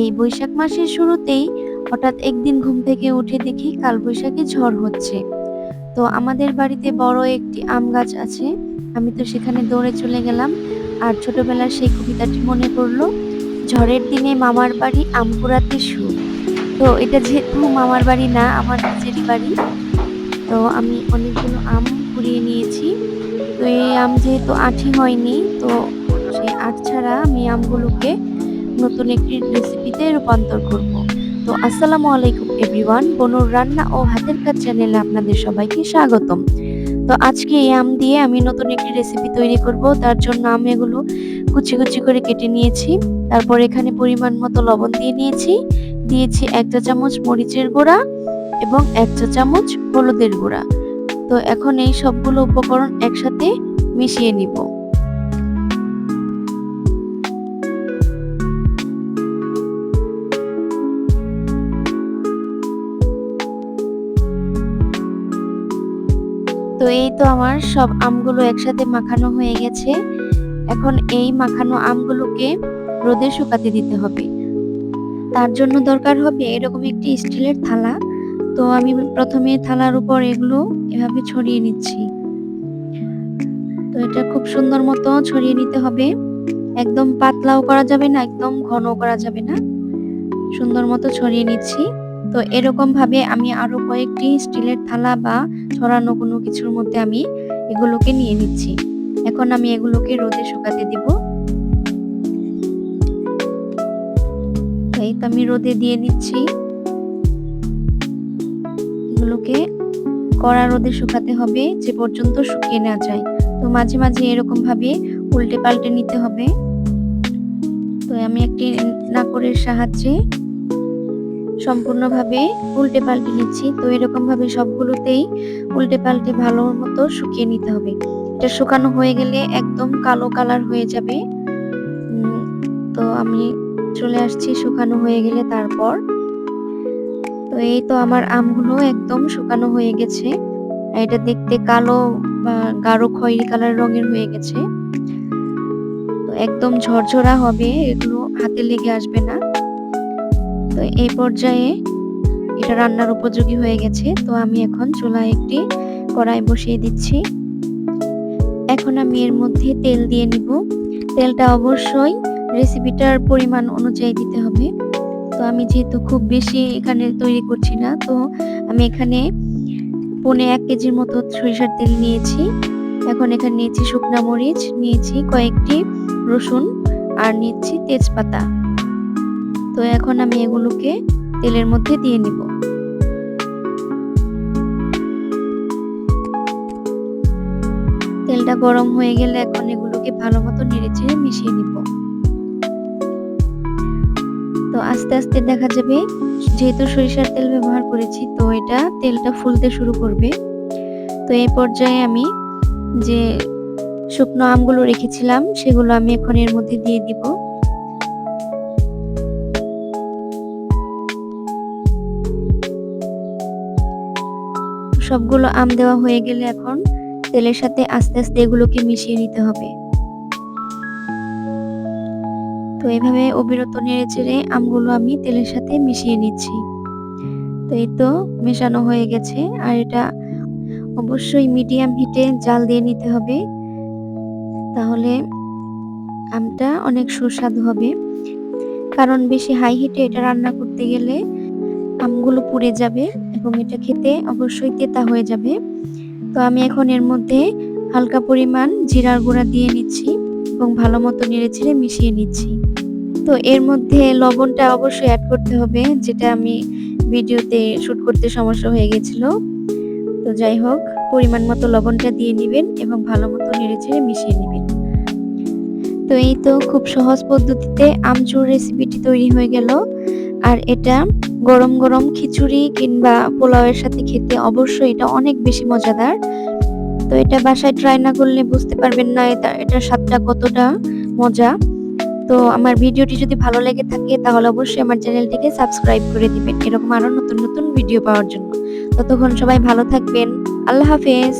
এই বৈশাখ মাসের শুরুতেই হঠাৎ একদিন ঘুম থেকে উঠে দেখি কালবৈশাখী ঝড় হচ্ছে। তো আমাদের বাড়িতে বড় একটি আম গাছ আছে, আমি তো সেখানে দৌড়ে চলে গেলাম। আর ছোটবেলার সেই কবিতাটি মনে পড়ল, ঝড়ের দিনে মামার বাড়ি আম কুড়াতে সুখ। তো এটা যেহেতু মামার বাড়ি না, আমার নিজেরই বাড়ি। তো আমি অনেকগুলো আম কুড়িয়ে নিয়েছি। তো এই আম যেহেতু আঠি হয়নি, তো সেই আট ছাড়া আমি আমগুলোকে নতুন একটি রেসিপিতে রূপান্তর করব। তো আসসালামু আলাইকুম এভরিওয়ান বনুর রান্না ও হাতের কাজ চ্যানেলে আপনাদের সবাইকে স্বাগতম। তো আজকে এই আম দিয়ে আমি নতুন একটি রেসিপি তৈরি করব, তার জন্য আমি এগুলো কুচি কুচি করে কেটে নিয়েছি। তারপর এখানে পরিমাণ মতো লবণ দিয়ে নিয়েছি। দিয়েছি এক চা চামচ মরিচের গুঁড়া এবং এক চা চামচ হলুদের গুঁড়া। তো এখন এই সবগুলো উপকরণ একসাথে মিশিয়ে নিব। তো এই তো আমার সব আমগুলো একসাথে মাখানো হয়ে গেছে। এখন এই মাখানো আমগুলোকে রোদে শুকাতে দিতে হবে। তার জন্য দরকার হবে এরকম একটি স্টিলের থালা। তো আমি প্রথমে থালার উপর এগুলো এভাবে ছড়িয়ে নিচ্ছি। তো এটা খুব সুন্দর মতো ছড়িয়ে নিতে হবে। একদম পাতলাও করা যাবে না, একদম ঘনও করা যাবে না। সুন্দর মতো ছড়িয়ে নিচ্ছি। তো এরকম ভাবে আমি আরও কয়েকটি স্টিলের থালা বা ছড়ানো কোনো কিছুর মধ্যে আমি এগুলোকে নিয়ে নিচ্ছি। এখন আমি এগুলোকে রোদে শুকাতে দিব। এই তো আমি রোদে দিয়ে নিচ্ছি। এগুলোকে কড়া রোদে শুকাতে হবে যে পর্যন্ত শুকিয়ে না যায়। তো মাঝে মাঝে এরকম ভাবে উল্টে পাল্টে নিতে হবে। তো আমি একটি নাকরের সাহায্যে সম্পূর্ণভাবে উল্টে পাল্টে নিচ্ছি। তো এরকম ভাবে সবগুলোতেই উল্টে পাল্টে ভালো মতো শুকিয়ে নিতে হবে। এটা শুকানো হয়ে গেলে একদম কালো কালার হয়ে যাবে। তো আমি চলে আসছি শুকানো হয়ে গেলে তারপর। তো এই তো আমার আমগুলো একদম শুকানো হয়ে গেছে। এটা দেখতে কালো বা গাঢ় খয়েরি কালার রঙের হয়ে গেছে। তো একদম ঝরঝরা হবে, এগুলো হাতে লেগে আসবে না। তো এই পর্যায়ে এটা রান্নার উপযোগী হয়ে গেছে। তো আমি এখন চুলায় একটি কড়াই বসিয়ে দিচ্ছি। এখন আমি এর মধ্যে তেল দিয়ে নিব। তেলটা অবশ্যই রেসিপিটার পরিমাণ অনুযায়ী দিতে হবে। তো আমি যেহেতু খুব বেশি এখানে তৈরি করছি না, তো আমি এখানে পনে এক কেজির মতো সরিষার তেল নিয়েছি। এখন এখানে নিয়েছি শুকনা মরিচ, নিয়েছি কয়েকটি রসুন আর নিচ্ছি তেজপাতা। তো এখন আমি এগুলোকে তেলের মধ্যে দিয়ে নিব। তেলটা গরম হয়ে গেলে এখন এগুলোকে ভালো মতো নেড়ে চেড়ে মিশিয়ে নিব। তো আস্তে আস্তে দেখা যাবে, যেহেতু সরিষার তেল ব্যবহার করেছি, তো এটা তেলটা ফুলতে শুরু করবে। তো এই পর্যায়ে আমি যে শুকনো আমগুলো রেখেছিলাম, সেগুলো আমি এখন এর মধ্যে দিয়ে দিব। সবগুলো আম দেওয়া হয়ে গেলে এখন তেলের সাথে আস্তে আস্তে এগুলোকে মিশিয়ে নিতে হবে। তো এভাবে অবিরত নেড়ে চেড়ে আমগুলো আমি তেলের সাথে মিশিয়ে নিচ্ছি। তো এই তো মেশানো হয়ে গেছে আর এটা অবশ্যই মিডিয়াম হিটে জাল দিয়ে নিতে হবে। তাহলে আমটা অনেক সুস্বাদু হবে। কারণ বেশি হাই হিটে এটা রান্না করতে গেলে আমগুলো পুড়ে যাবে এবং এটা খেতে অবশ্যই তেতা হয়ে যাবে। তো আমি এখন এর মধ্যে হালকা পরিমাণ জিরার গুঁড়া দিয়ে নিচ্ছি এবং ভালো মতো নেড়ে ছেড়ে মিশিয়ে নিচ্ছি। তো এর মধ্যে লবণটা অবশ্যই অ্যাড করতে হবে, যেটা আমি ভিডিওতে শ্যুট করতে সমস্যা হয়ে গেছিল। তো যাই হোক, পরিমাণ মতো লবণটা দিয়ে নেবেন এবং ভালো মতো নেড়ে ছেড়ে মিশিয়ে নেবেন। তো এই তো খুব সহজ পদ্ধতিতে আমচুর রেসিপিটি তৈরি হয়ে গেল। আর এটা গরম গরম খিচুড়ি কিংবা পোলাওয়ের সাথে খেতে অবশ্যই এটা অনেক বেশি মজাদার। তো এটা বাসায় ট্রাই না করলে বুঝতে পারবেন না এটা, এটার স্বাদটা কতটা মজা। তো আমার ভিডিওটি যদি ভালো লেগে থাকে তাহলে অবশ্যই আমার চ্যানেলটিকে সাবস্ক্রাইব করে দিবেন। এরকম আরও নতুন নতুন ভিডিও পাওয়ার জন্য। ততক্ষণ সবাই ভালো থাকবেন। আল্লাহ হাফেজ।